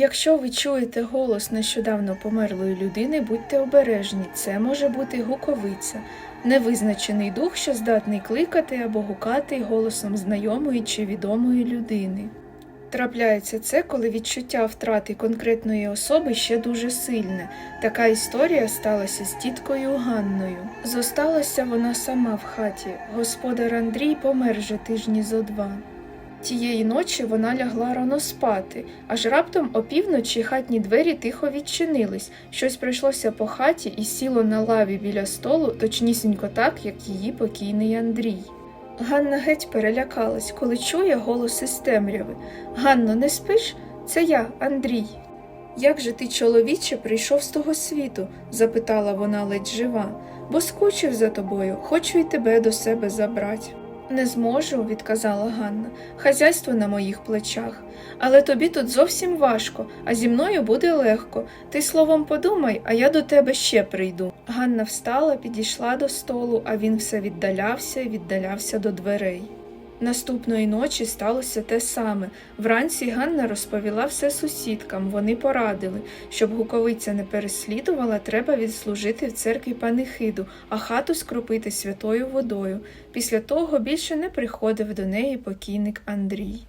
Якщо ви чуєте голос нещодавно померлої людини, будьте обережні. Це може бути гуковиця, невизначений дух, що здатний кликати або гукати голосом знайомої чи відомої людини. Трапляється це, коли відчуття втрати конкретної особи ще дуже сильне. Така історія сталася з тіткою Ганною. Зосталася вона сама в хаті. Господар Андрій помер вже тижні зо два. Тієї ночі вона лягла рано спати, аж раптом опівночі хатні двері тихо відчинились. Щось пройшлося по хаті і сіло на лаві біля столу, точнісінько так, як її покійний Андрій. Ганна геть перелякалась, коли чує голос із темряви. Ганно, не спиш? Це я, Андрій. Як же ти, чоловіче, прийшов з того світу? запитала вона ледь жива, бо скучив за тобою, хочу й тебе до себе забрати. Не зможу, відказала Ганна. Хазяйство на моїх плечах. Але тобі тут зовсім важко, а зі мною буде легко. Ти словом подумай, а я до тебе ще прийду. Ганна встала, підійшла до столу, а він все віддалявся і віддалявся до дверей. Наступної ночі сталося те саме. Вранці Ганна розповіла все сусідкам. Вони порадили, щоб гуковиця не переслідувала, треба відслужити в церкві панихиду, а хату скропити святою водою. Після того більше не приходив до неї покійник Андрій.